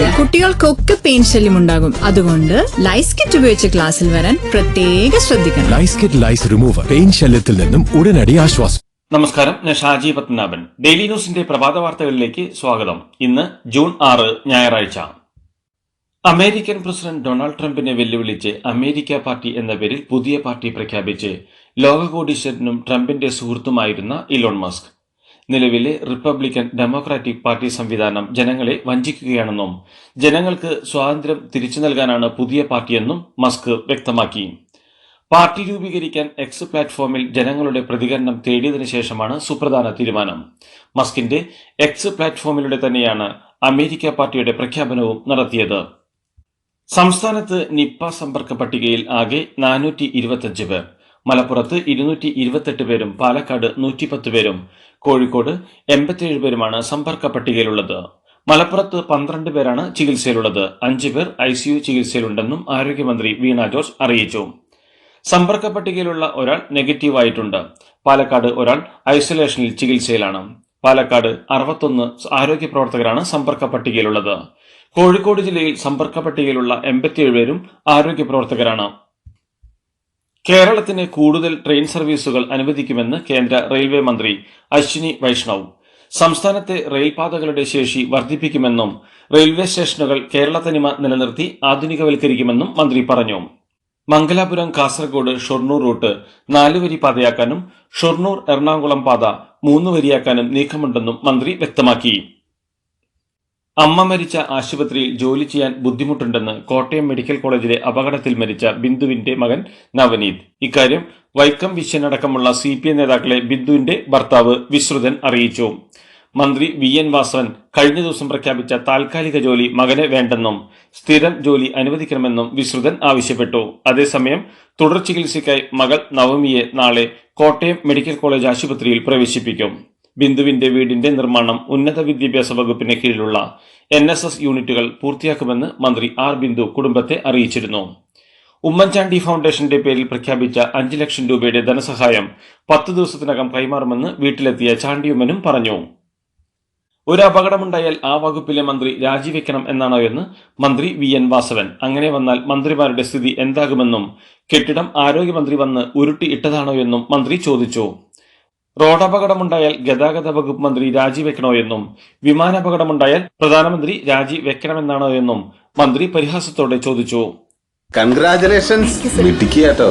കുട്ടികൾക്കൊക്കെ പെയിൻ ശല്യം ഉണ്ടാകും. അതുകൊണ്ട് ലൈസ് കിറ്റ് ഉപയോഗിച്ച് ക്ലാസ്സിൽ വരാൻ പ്രത്യേക ശ്രദ്ധിക്കണം. ലൈസ് കിറ്റ് ലൈസ് റിമൂവർ പെയിൻ ശല്യത്തിൽ നിന്നും ഉടനടി ആശ്വാസം. നമസ്കാരം ഞാൻ ഷാജി പത്മനാഭൻ. ഡെയിലി ന്യൂസിന്റെ പ്രഭാത വാർത്തകളിലേക്ക് സ്വാഗതം. ഇന്ന് ജൂൺ ആറ് ഞായറാഴ്ച. അമേരിക്കൻ പ്രസിഡന്റ് ഡൊണാൾഡ് ട്രംപിനെ വെല്ലുവിളിച്ച് അമേരിക്ക പാർട്ടി എന്ന പേരിൽ പുതിയ പാർട്ടി പ്രഖ്യാപിച്ച് ലോകകോടീശ്വരനും ട്രംപിന്റെ സുഹൃത്തുമായിരുന്ന ഇലോൺ മസ്ക്. നിലവിലെ റിപ്പബ്ലിക്കൻ ഡെമോക്രാറ്റിക് പാർട്ടി സംവിധാനം ജനങ്ങളെ വഞ്ചിക്കുകയാണെന്നും ജനങ്ങൾക്ക് സ്വാതന്ത്ര്യം തിരിച്ചു നൽകാനാണ് പുതിയ പാർട്ടിയെന്നും മസ്ക് വ്യക്തമാക്കി. പാർട്ടി രൂപീകരിക്കാൻ എക്സ് പ്ലാറ്റ്ഫോമിൽ ജനങ്ങളുടെ പ്രതികരണം തേടിയതിനു ശേഷമാണ് സുപ്രധാന തീരുമാനം. മസ്കിന്റെ എക്സ് പ്ലാറ്റ്ഫോമിലൂടെ തന്നെയാണ് അമേരിക്ക പാർട്ടിയുടെ പ്രഖ്യാപനവും നടത്തിയത്. സംസ്ഥാനത്ത് നിപ്പ സമ്പർക്ക പട്ടികയിൽ ആകെ നാനൂറ്റി ഇരുപത്തിയഞ്ച് പേർ. മലപ്പുറത്ത് ഇരുന്നൂറ്റി ഇരുപത്തെട്ട് പേരും പാലക്കാട് നൂറ്റിപ്പത്ത് പേരും കോഴിക്കോട് എൺപത്തിയേഴ് പേരുമാണ് സമ്പർക്ക പട്ടികയിലുള്ളത്. മലപ്പുറത്ത് പന്ത്രണ്ട് പേരാണ് ചികിത്സയിലുള്ളത്. അഞ്ചു പേർ ഐ സിയു ചികിത്സയിലുണ്ടെന്നും ആരോഗ്യമന്ത്രി വീണ ജോർജ് അറിയിച്ചു. സമ്പർക്ക പട്ടികയിലുള്ള ഒരാൾ നെഗറ്റീവ് ആയിട്ടുണ്ട് പാലക്കാട് ഒരാൾ ഐസൊലേഷനിൽ ചികിത്സയിലാണ്. പാലക്കാട് അറുപത്തൊന്ന് ആരോഗ്യ പ്രവർത്തകരാണ് സമ്പർക്ക പട്ടികയിലുള്ളത്. കോഴിക്കോട് ജില്ലയിൽ സമ്പർക്ക പട്ടികയിലുള്ള എൺപത്തിയേഴ് പേരും ആരോഗ്യ പ്രവർത്തകരാണ്. കേരളത്തിന് കൂടുതൽ ട്രെയിൻ സർവീസുകൾ അനുവദിക്കുമെന്ന് കേന്ദ്ര റെയിൽവേ മന്ത്രി അശ്വിനി വൈഷ്ണവ്. സംസ്ഥാനത്തെ റെയിൽപാതകളുടെ ശേഷി വർദ്ധിപ്പിക്കുമെന്നും റെയിൽവേ സ്റ്റേഷനുകൾ കേരള തനിമ നിലനിർത്തി ആധുനികവൽക്കരിക്കുമെന്നും മന്ത്രി പറഞ്ഞു. മംഗലാപുരം കാസർഗോഡ് ഷൊർണൂർ റൂട്ട് നാലുവരി പാതയാക്കാനും ഷൊർണൂർ എറണാകുളം പാത മൂന്ന് വരിയാക്കാനും നീക്കമുണ്ടെന്നും മന്ത്രി വ്യക്തമാക്കി. അമ്മ മരിച്ച ആശുപത്രിയിൽ ജോലി ചെയ്യാൻ ബുദ്ധിമുട്ടുണ്ടെന്ന് കോട്ടയം മെഡിക്കൽ കോളേജിലെ അപകടത്തിൽ മരിച്ച ബിന്ദുവിന്റെ മകൻ നവനീത്. ഇക്കാര്യം വൈക്കം വിശ്വനടക്കമുള്ള സി പി എം നേതാക്കളെ ബിന്ദുവിന്റെ ഭർത്താവ് വിശ്രുതൻ അറിയിച്ചു. മന്ത്രി വി എൻ വാസവൻ കഴിഞ്ഞ ദിവസം പ്രഖ്യാപിച്ച താൽക്കാലിക ജോലി മകന് വേണ്ടെന്നും സ്ഥിരം ജോലി അനുവദിക്കണമെന്നും വിശ്രുതൻ ആവശ്യപ്പെട്ടു. അതേസമയം തുടർ ചികിത്സയ്ക്കായി മകൾ നവമിയെ നാളെ കോട്ടയം മെഡിക്കൽ കോളേജ് ആശുപത്രിയിൽ പ്രവേശിപ്പിക്കും. ബിന്ദുവിന്റെ വീടിന്റെ നിർമ്മാണം ഉന്നത വിദ്യാഭ്യാസ വകുപ്പിന് കീഴിലുള്ള എൻ എസ് എസ് യൂണിറ്റുകൾ പൂർത്തിയാക്കുമെന്ന് മന്ത്രി ആർ ബിന്ദു കുടുംബത്തെ അറിയിച്ചിരുന്നു. ഉമ്മൻചാണ്ടി ഫൗണ്ടേഷന്റെ പേരിൽ പ്രഖ്യാപിച്ച അഞ്ച് ലക്ഷം രൂപയുടെ ധനസഹായം പത്ത് ദിവസത്തിനകം കൈമാറുമെന്ന് വീട്ടിലെത്തിയ ചാണ്ടിയുമ്മനും പറഞ്ഞു. ഒരു അപകടമുണ്ടായാൽ ആ വകുപ്പിലെ മന്ത്രി രാജിവെക്കണം എന്നാണോ എന്ന് മന്ത്രി വി എൻ വാസവൻ. അങ്ങനെ വന്നാൽ മന്ത്രിമാരുടെ സ്ഥിതി എന്താകുമെന്നും കെട്ടിടം ആരോഗ്യമന്ത്രി വന്ന് ഉരുട്ടി ഇട്ടതാണോ എന്നും മന്ത്രി ചോദിച്ചു. റോഡപകടമുണ്ടായാൽ ഗതാഗത വകുപ്പ് മന്ത്രി രാജിവെക്കണോ എന്നും വിമാനാപകടമുണ്ടായാൽ പ്രധാനമന്ത്രി രാജി വെക്കണമെന്നാണോ എന്നും മന്ത്രി പരിഹാസത്തോടെ ചോദിച്ചു. കൺഗ്രാചുലേഷൻസ്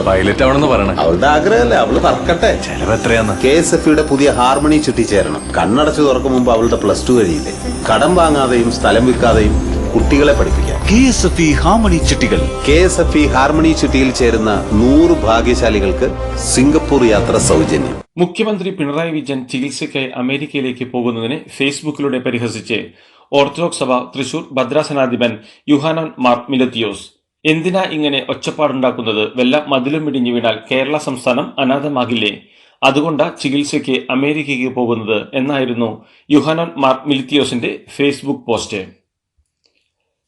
പൈലറ്റ് ആവണമെന്ന് പറയണം. അവളുടെ ആഗ്രഹമല്ലേ? അവൾ പറക്കട്ടെ. ചെലവ് എത്രയാന്ന്? കെ എസ് എഫ് യുടെ പുതിയ ഹാർമണി ചുറ്റിച്ചേരണം കണ്ണടച്ചു തുറക്കും മുമ്പ് അവളുടെ പ്ലസ് ടു കഴിയില്ലേ? കടം വാങ്ങാതെയും സ്ഥലം വിൽക്കാതെയും കുട്ടികളെ പഠിപ്പിക്കാം. K S F E harmony ചിട്ടികൾ. K S F E harmony ചുറ്റിയിൽ ചേരുന്ന നൂറ് ഭാഗ്യശാലികൾക്ക് സിംഗപ്പൂർ യാത്ര സൗജന്യം. മുഖ്യമന്ത്രി പിണറായി വിജയൻ ചികിത്സയ്ക്കായി അമേരിക്കയിലേക്ക് പോകുന്നതിനെ ഫേസ്ബുക്കിലൂടെ പരിഹസിച്ച് ഓർത്തഡോക്സ് സഭ തൃശൂർ ഭദ്രാസനാധിപൻ യുഹാനൻ മാർ മിലത്തിയോസ്. എന്തിനാ ഇങ്ങനെ ഒച്ചപ്പാടുണ്ടാക്കുന്നത്? വല്ല മതിലും ഇടിഞ്ഞു വീണാൽ കേരള സംസ്ഥാനം അനാഥമാകില്ലേ? അതുകൊണ്ടാ ചികിത്സയ്ക്ക് അമേരിക്കയ്ക്ക് പോകുന്നത് എന്നായിരുന്നു യുഹാനൻ മാർ മിലിത്തിയോസിന്റെ ഫേസ്ബുക്ക് പോസ്റ്റ്.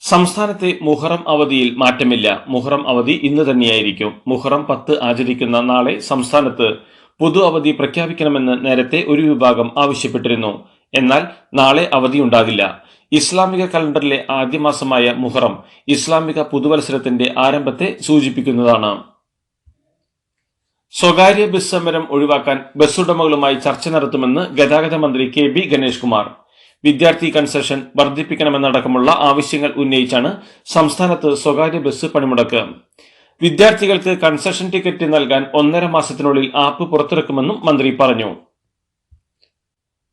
സംസ്ഥാനത്തെ മുഹറം അവധിയിൽ മാറ്റമില്ല. മുഹറം അവധി ഇന്ന് തന്നെയായിരിക്കും. മുഹറം പത്ത് ആചരിക്കുന്ന നാളെ സംസ്ഥാനത്ത് പൊതു അവധി പ്രഖ്യാപിക്കണമെന്ന് നേരത്തെ ഒരു വിഭാഗം ആവശ്യപ്പെട്ടിരുന്നു. എന്നാൽ നാളെ അവധി ഉണ്ടാകില്ല. ഇസ്ലാമിക കലണ്ടറിലെ ആദ്യ മാസമായ മുഹറം ഇസ്ലാമിക പുതുവത്സരത്തിന്റെ ആരംഭത്തെ സൂചിപ്പിക്കുന്നതാണ്. സ്വകാര്യ ബസ് സമരം ഒഴിവാക്കാൻ ബസ് ഉടമകളുമായി ചർച്ച നടത്തുമെന്ന് ഗതാഗത മന്ത്രി കെ ബി ഗണേഷ് കുമാർ വിദ്യാർത്ഥി കൺസെഷൻ വർദ്ധിപ്പിക്കണമെന്നടക്കമുള്ള ആവശ്യങ്ങൾ ഉന്നയിച്ചാണ് സംസ്ഥാനത്ത് സ്വകാര്യ ബസ് പണിമുടക്ക്. വിദ്യാർത്ഥികൾക്ക് കൺസെഷൻ ടിക്കറ്റ് നൽകാൻ ഒന്നര മാസത്തിനുള്ളിൽ ആപ്പ് പുറത്തിറക്കുമെന്നും മന്ത്രി പറഞ്ഞു.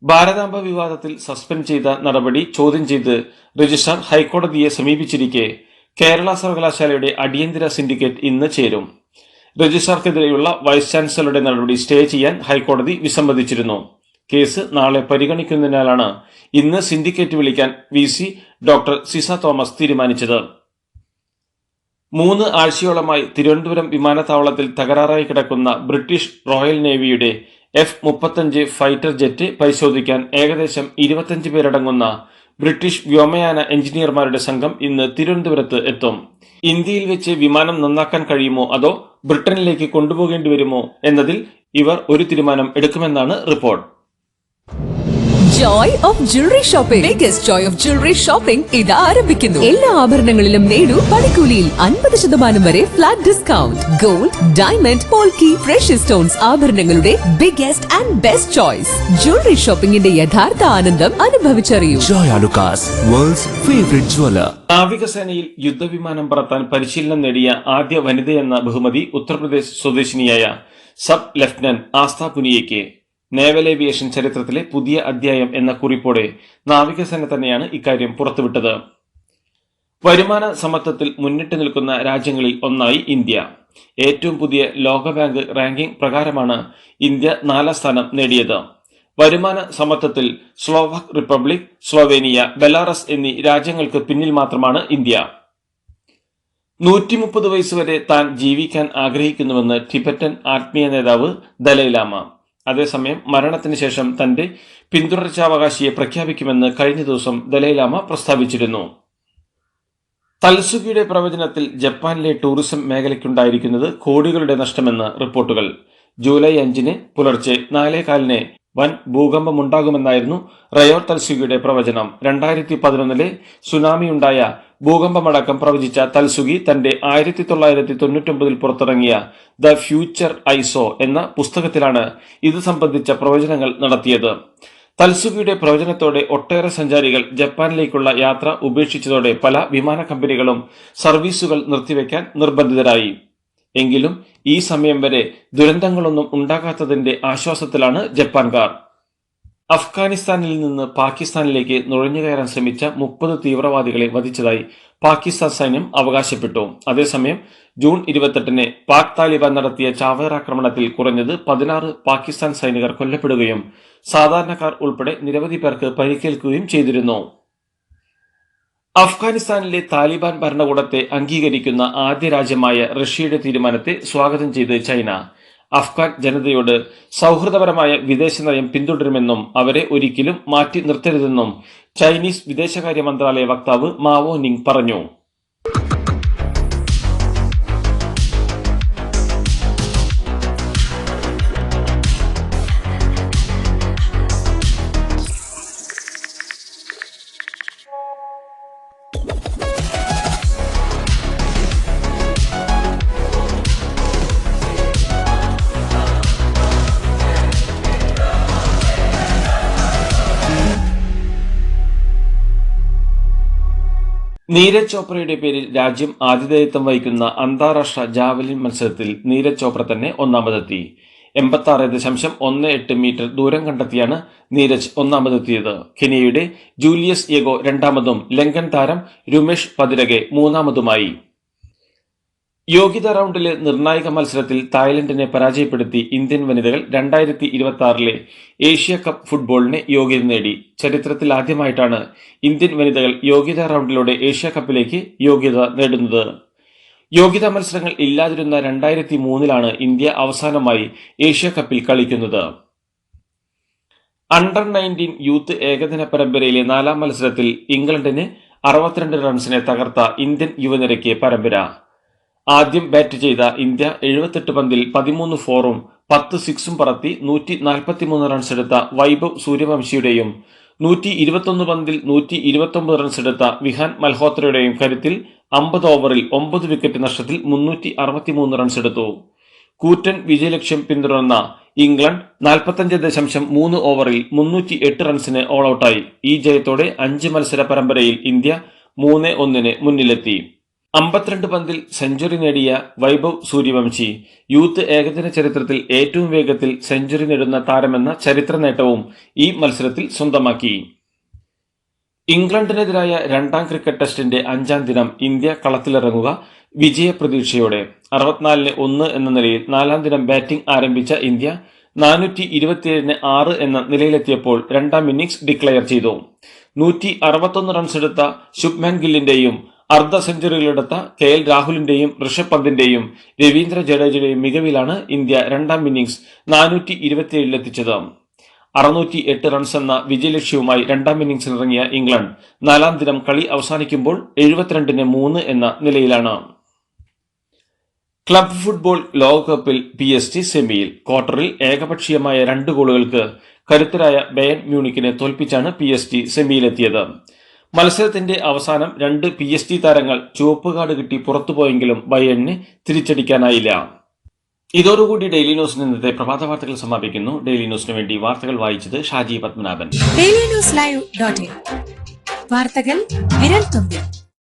ഭാരതാംബ വിവാദത്തിൽ സസ്പെൻഡ് ചെയ്ത നടപടി ചോദ്യം ചെയ്ത് രജിസ്ട്രാർ ഹൈക്കോടതിയെ സമീപിച്ചിരിക്കെ കേരള സർവകലാശാലയുടെ അടിയന്തര സിൻഡിക്കേറ്റ് ഇന്ന് ചേരും. രജിസ്ട്രാർക്കെതിരെയുള്ള വൈസ് ചാൻസലറുടെ നടപടി സ്റ്റേ ചെയ്യാൻ ഹൈക്കോടതി വിസമ്മതിച്ചിരുന്നു. കേസ് നാളെ പരിഗണിക്കുന്നതിനാലാണ് ഇന്ന് സിൻഡിക്കേറ്റ് വിളിക്കാൻ വി ഡോക്ടർ സിസ തോമസ് തീരുമാനിച്ചത്. മൂന്ന് ആഴ്ചയോളമായി തിരുവനന്തപുരം വിമാനത്താവളത്തിൽ തകരാറായി കിടക്കുന്ന ബ്രിട്ടീഷ് റോയൽ നേവിയുടെ എഫ് മുപ്പത്തഞ്ച് ഫൈറ്റർ ജെറ്റ് പരിശോധിക്കാൻ ഏകദേശം ഇരുപത്തഞ്ച് പേരടങ്ങുന്ന ബ്രിട്ടീഷ് വ്യോമയാന എഞ്ചിനീയർമാരുടെ സംഘം ഇന്ന് തിരുവനന്തപുരത്ത് എത്തും. ഇന്ത്യയിൽ വെച്ച് വിമാനം നന്നാക്കാൻ കഴിയുമോ അതോ ബ്രിട്ടനിലേക്ക് കൊണ്ടുപോകേണ്ടി വരുമോ എന്നതിൽ ഇവർ ഒരു തീരുമാനം എടുക്കുമെന്നാണ് report. Joy of jewellery shopping biggest joy of jewellery shopping ഇത് ആരംഭിക്കുന്നു. എല്ലാ ആഭരണങ്ങളിലും നേടൂ പണിക്കൂലിയിൽ അൻപത് ശതമാനം വരെ flat discount gold diamond polki precious stones ആഭരണങ്ങളുടെ biggest and best choice jewellery ഷോപ്പിംഗിന്റെ യഥാർത്ഥ ആനന്ദം അനുഭവിച്ചറിയൂ. Joy Alukkas world's favourite jeweler. നാവികസേനയിൽ യുദ്ധവിമാനം പറത്താൻ പരിശീലനം നേടിയ ആദ്യ വനിതയെന്ന ബഹുമതി ഉത്തർപ്രദേശ് സ്വദേശിനിയായ സബ് ലഫ്റ്റനന്റ് ആസ്ഥ പുനിയയ്ക്ക് നേവൽ ഏവിയേഷൻ ചരിത്രത്തിലെ പുതിയ അധ്യായം എന്ന കുറിപ്പോടെ നാവികസേന തന്നെയാണ് ഇക്കാര്യം പുറത്തുവിട്ടത്. വരുമാന സമത്വത്തിൽ മുന്നിട്ട് നിൽക്കുന്ന രാജ്യങ്ങളിൽ ഒന്നായി ഇന്ത്യ. ഏറ്റവും പുതിയ ലോകബാങ്ക് റാങ്കിംഗ് പ്രകാരമാണ് ഇന്ത്യ നാലാം സ്ഥാനം നേടിയത്. വരുമാന സമത്വത്തിൽ സ്ലോവാക് റിപ്പബ്ലിക് സ്ലോവേനിയ ബെലാറസ് എന്നീ രാജ്യങ്ങൾക്ക് പിന്നിൽ മാത്രമാണ് ഇന്ത്യ. നൂറ്റി മുപ്പത് വയസ്സുവരെ താൻ ജീവിക്കാൻ ആഗ്രഹിക്കുന്നുവെന്ന് ടിബറ്റൻ ആത്മീയ നേതാവ് ദലൈലാമ അതേസമയം മരണത്തിന് ശേഷം തന്റെ പിന്തുടർച്ചാവകാശിയെ പ്രഖ്യാപിക്കുമെന്ന് കഴിഞ്ഞ ദിവസം ദലൈലാമ പ്രസ്താവിച്ചിരുന്നു. തൽസുഖിയുടെ പ്രവചനത്തിൽ ജപ്പാനിലെ ടൂറിസം മേഖലയ്ക്കുണ്ടായിരിക്കുന്നത് കോടികളുടെ നഷ്ടമെന്ന് റിപ്പോർട്ടുകൾ. ജൂലൈ അഞ്ചിന് പുലർച്ചെ നാലേ കാലിന് വൻ ഭൂകമ്പമുണ്ടാകുമെന്നായിരുന്നു റയോ തൽസുഗിയുടെ പ്രവചനം. രണ്ടായിരത്തി പതിനൊന്നിലെ സുനാമിയുണ്ടായ ഭൂകമ്പമടക്കം പ്രവചിച്ച തൽസുഗി തന്റെ ആയിരത്തി തൊള്ളായിരത്തി തൊണ്ണൂറ്റൊമ്പതിൽ പുറത്തിറങ്ങിയ ദ ഫ്യൂച്ചർ ഐസോ എന്ന പുസ്തകത്തിലാണ് ഇത് സംബന്ധിച്ച പ്രവചനങ്ങൾ നടത്തിയത്. തൽസുഗിയുടെ പ്രവചനത്തോടെ ഒട്ടേറെ സഞ്ചാരികൾ ജപ്പാനിലേക്കുള്ള യാത്ര ഉപേക്ഷിച്ചതോടെ പല വിമാന കമ്പനികളും സർവീസുകൾ നിർത്തിവെക്കാൻ നിർബന്ധിതരായി. എങ്കിലും ഈ സമയം വരെ ദുരന്തങ്ങളൊന്നും ഉണ്ടാകാത്തതിന്റെ ആശ്വാസത്തിലാണ് ജപ്പാൻകാർ. അഫ്ഗാനിസ്ഥാനിൽ നിന്ന് പാകിസ്ഥാനിലേക്ക് നുഴഞ്ഞുകയറാൻ ശ്രമിച്ച മുപ്പത് തീവ്രവാദികളെ വധിച്ചതായി പാകിസ്ഥാൻ സൈന്യം അവകാശപ്പെട്ടു. അതേസമയം ജൂൺ ഇരുപത്തെട്ടിന് പാക് താലിബാൻ നടത്തിയ ചാവേറാക്രമണത്തിൽ കുറഞ്ഞത് പതിനാറ് പാകിസ്ഥാൻ സൈനികർ കൊല്ലപ്പെടുകയും സാധാരണക്കാർ ഉൾപ്പെടെ നിരവധി പേർക്ക് പരിക്കേൽക്കുകയും ചെയ്തിരുന്നു. അഫ്ഗാനിസ്ഥാനിലെ താലിബാൻ ഭരണകൂടത്തെ അംഗീകരിക്കുന്ന ആദ്യ രാജ്യമായ റഷ്യയുടെ തീരുമാനത്തെ സ്വാഗതം ചെയ്ത് ചൈന. അഫ്ഗാൻ ജനതയോട് സൗഹൃദപരമായ വിദേശ നയം പിന്തുടരുമെന്നും അവരെ ഒരിക്കലും മാറ്റി നിർത്തരുതെന്നും ചൈനീസ് വിദേശകാര്യ മന്ത്രാലയ വക്താവ് മാവോ നിങ് പറഞ്ഞു. നീരജ് ചോപ്രയുടെ പേരിൽ രാജ്യം ആതിഥേയത്വം വഹിക്കുന്ന അന്താരാഷ്ട്ര ജാവലിൻ മത്സരത്തിൽ നീരജ് ചോപ്ര തന്നെ ഒന്നാമതെത്തി. എൺപത്തി ആറ് ദശാംശം ഒന്ന് എട്ട് മീറ്റർ ദൂരം കണ്ടെത്തിയാണ് നീരജ് ഒന്നാമതെത്തിയത്. കെനിയയുടെ ജൂലിയസ് യെഗോ രണ്ടാമതും ലങ്കൻ താരം രുമേഷ് പതിരകെ മൂന്നാമതുമായി. യോഗ്യത റൗണ്ടിലെ നിർണായക മത്സരത്തിൽ തായ്ലൻഡിനെ പരാജയപ്പെടുത്തി ഇന്ത്യൻ വനിതകൾ രണ്ടായിരത്തി ഇരുപത്തി ആറിലെ ഏഷ്യ കപ്പ് ഫുട്ബോളിന് യോഗ്യത നേടി. ചരിത്രത്തിൽ ആദ്യമായിട്ടാണ് ഇന്ത്യൻ വനിതകൾ യോഗ്യതാ റൗണ്ടിലൂടെ ഏഷ്യ കപ്പിലേക്ക് യോഗ്യത നേടുന്നത്. യോഗ്യതാ മത്സരങ്ങൾ ഇല്ലാതിരുന്ന രണ്ടായിരത്തി മൂന്നിലാണ് ഇന്ത്യ അവസാനമായി ഏഷ്യ കപ്പിൽ കളിക്കുന്നത്. അണ്ടർ നയന്റീൻ യൂത്ത് ഏകദിന പരമ്പരയിലെ നാലാം മത്സരത്തിൽ ഇംഗ്ലണ്ടിന് അറുപത്തിരണ്ട് റൺസിനെ തകർത്ത ഇന്ത്യൻ യുവനിരയ്ക്ക് പരമ്പര. ആദ്യം ബാറ്റ് ചെയ്ത ഇന്ത്യ എഴുപത്തെട്ട് പന്തിൽ പതിമൂന്ന് ഫോറും പത്ത് സിക്സും പറത്തി നൂറ്റി നാൽപ്പത്തിമൂന്ന് റൺസ് എടുത്ത വൈഭവ് സൂര്യവംശിയുടെയും നൂറ്റി ഇരുപത്തൊന്ന് പന്തിൽ നൂറ്റി ഇരുപത്തൊമ്പത് റൺസ് എടുത്ത വിഹാൻ മൽഹോത്രയുടെയും കരുത്തിൽ അമ്പത് ഓവറിൽ ഒമ്പത് വിക്കറ്റ് നഷ്ടത്തിൽ മുന്നൂറ്റി അറുപത്തിമൂന്ന് റൺസ് എടുത്തു. കൂറ്റൻ വിജയലക്ഷ്യം പിന്തുടർന്ന ഇംഗ്ലണ്ട് നാൽപ്പത്തഞ്ച് ദശാംശം മൂന്ന് ഓവറിൽ മുന്നൂറ്റി എട്ട് റൺസിന് ഓൾ ഔട്ടായി ഈ ജയത്തോടെ അഞ്ച് മത്സര പരമ്പരയിൽ ഇന്ത്യ മൂന്ന് ഒന്നിന് മുന്നിലെത്തി. അമ്പത്തിരണ്ട് പന്തിൽ സെഞ്ചുറി നേടിയ വൈഭവ് സൂര്യവംശി യൂത്ത് ഏകദിന ചരിത്രത്തിൽ ഏറ്റവും വേഗത്തിൽ സെഞ്ചുറി നേടുന്ന താരമെന്ന ചരിത്ര നേട്ടവും ഈ മത്സരത്തിൽ സ്വന്തമാക്കി. ഇംഗ്ലണ്ടിനെതിരായ രണ്ടാം ക്രിക്കറ്റ് ടെസ്റ്റിന്റെ അഞ്ചാം ദിനം ഇന്ത്യ കളത്തിലിറങ്ങുക വിജയപ്രതീക്ഷയോടെ. അറുപത്തിനാലിന് ഒന്ന് എന്ന നിലയിൽ നാലാം ദിനം ബാറ്റിംഗ് ആരംഭിച്ച ഇന്ത്യ നാനൂറ്റി ഇരുപത്തിയേഴിന് ആറ് എന്ന നിലയിലെത്തിയപ്പോൾ രണ്ടാം ഇന്നിംഗ്സ് ഡിക്ലെയർ ചെയ്തു. നൂറ്റി അറുപത്തൊന്ന് റൺസ് എടുത്ത ശുഭ്മാൻ ഗില്ലിന്റെയും അർദ്ധ സെഞ്ചുറികളെടുത്ത കെ എൽ രാഹുലിന്റെയും ഋഷഭ് പന്തിന്റെയും രവീന്ദ്ര ജഡേജയുടെയും മികവിലാണ് ഇന്ത്യ രണ്ടാം ഇന്നിംഗ്സ് നാനൂറ്റി ഇരുപത്തിയേഴിലെത്തിച്ചത് അറുന്നൂറ്റി എട്ട് റൺസ് എന്ന വിജയലക്ഷ്യവുമായി രണ്ടാം ഇന്നിംഗ്സിലിറങ്ങിയ ഇംഗ്ലണ്ട് നാലാം ദിനം കളി അവസാനിക്കുമ്പോൾ എഴുപത്തിരണ്ടിന് മൂന്ന് എന്ന നിലയിലാണ്. ക്ലബ് ഫുട്ബോൾ ലോകകപ്പിൽ പി എസ് ടി സെമിയിൽ ക്വാർട്ടറിൽ ഏകപക്ഷീയമായ രണ്ട് ഗോളുകൾക്ക് കരുത്തരായ ബയൻ മ്യൂണിക്കിനെ തോൽപ്പിച്ചാണ് പി എസ് ടി സെമിയിലെത്തിയത്. മത്സരത്തിന്റെ അവസാനം രണ്ട് പി എസ് ടി താരങ്ങൾ ചുവപ്പ് കാർഡ് കിട്ടി പുറത്തുപോയെങ്കിലും ബയണിന് തിരിച്ചടിക്കാനായില്ല. ഇതോടുകൂടി ഡെയിലി ന്യൂസിന് ഇന്നത്തെ പ്രഭാത വാർത്തകൾ സമാപിക്കുന്നു. ഡെയിലി ന്യൂസിന് വേണ്ടി വാർത്തകൾ വായിച്ചത് Shaji Padmanabhan. Daily news live dot വാർത്തകൾ വിരൽ തുമ്പിൽ.